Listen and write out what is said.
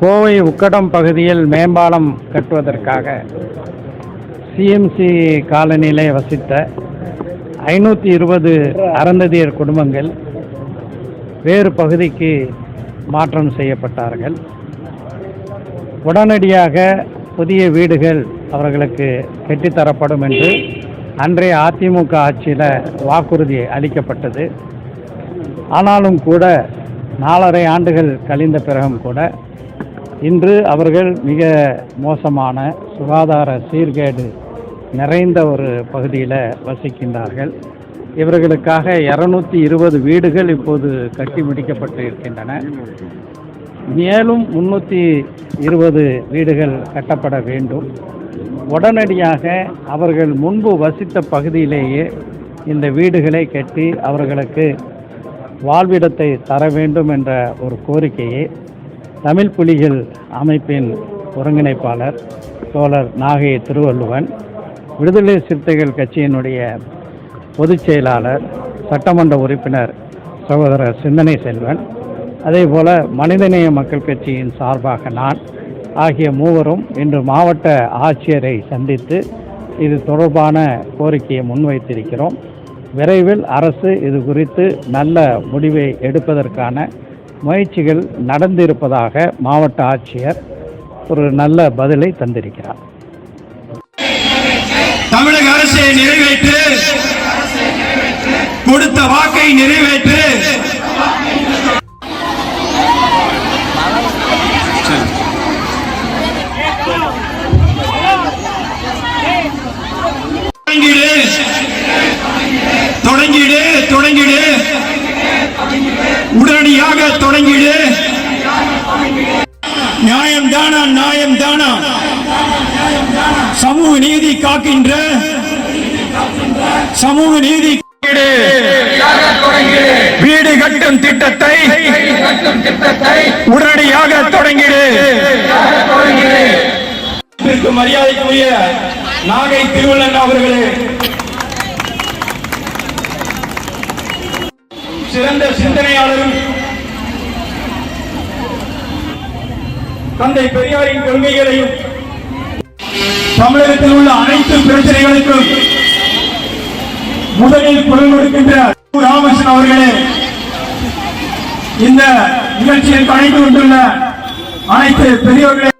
கோவை உக்கடம் பகுதியில் மேம்பாலம் கட்டுவதற்காக சிஎம்சி காலனியிலே வசித்த ஐநூற்றி இருபது அறந்ததியர் குடும்பங்கள் வேறு பகுதிக்கு மாற்றம் செய்யப்பட்டார்கள். உடனடியாக புதிய வீடுகள் அவர்களுக்கு கட்டித்தரப்படும் என்று அன்றைய அதிமுக ஆட்சியில் வாக்குறுதி அளிக்கப்பட்டது. ஆனாலும் கூட நாலரை ஆண்டுகள் கழிந்த பிறகும் கூட இன்று அவர்கள் மிக மோசமான சுகாதார சீர்கேடு நிறைந்த ஒரு பகுதியில் வசிக்கின்றார்கள். இவர்களுக்காக இரநூத்தி இருபது வீடுகள் இப்போது கட்டி முடிக்கப்பட்டு இருக்கின்றன. மேலும் முன்னூற்றி இருபது வீடுகள் கட்டப்பட வேண்டும். உடனடியாக அவர்கள் முன்பு வசித்த பகுதியிலேயே இந்த வீடுகளை கட்டி அவர்களுக்கு வாழ்விடத்தை தர வேண்டும் என்ற ஒரு கோரிக்கையை தமிழ் புலிகள் அமைப்பின் ஒருங்கிணைப்பாளர் தோழர் நாகை திருவள்ளுவன் விடுதலை சிறுத்தைகள் கட்சியினுடைய பொதுச் செயலாளர் சட்டமன்ற உறுப்பினர் சகோதரர் சிந்தனை செல்வன் அதேபோல மனிதநேய மக்கள் கட்சியின் சார்பாக நான் ஆகிய மூவரும் இன்று மாவட்ட ஆட்சியரை சந்தித்து இது தொடர்பான கோரிக்கையை முன்வைத்திருக்கிறோம். விரைவில் அரசு இது குறித்து நல்ல முடிவை எடுப்பதற்கான முயற்சிகள் நடந்திருப்பதாக மாவட்ட ஆட்சியர் ஒரு நல்ல பதிலை தந்திருக்கிறார். தமிழக அரசை நிறைவேற்று கொடுத்த வாக்கை நிறைவேற்று உடனடியாக தொடங்கிடு. நியாயம் தானா நியாயம் தானா? சமூக நீதி காக்கின்ற சமூக நீதி வீடு கட்டும் திட்டத்தை உடனடியாக தொடங்கிடு. மரியாதைக்குரிய நாகை திருவள்ளன் அவர்களே சிறந்த சிந்தனையாளரும் தந்தை பெரியாரின் கொள்கைகளையும் தமிழகத்தில் உள்ள அனைத்து பிரச்சனைகளுக்கும் முதலில் குரல் கொடுக்கின்ற ராமகிருஷ்ணன் அவர்களே இந்த நிகழ்ச்சியில் அழைத்து கொண்டுள்ள அனைத்து பெரியவர்களே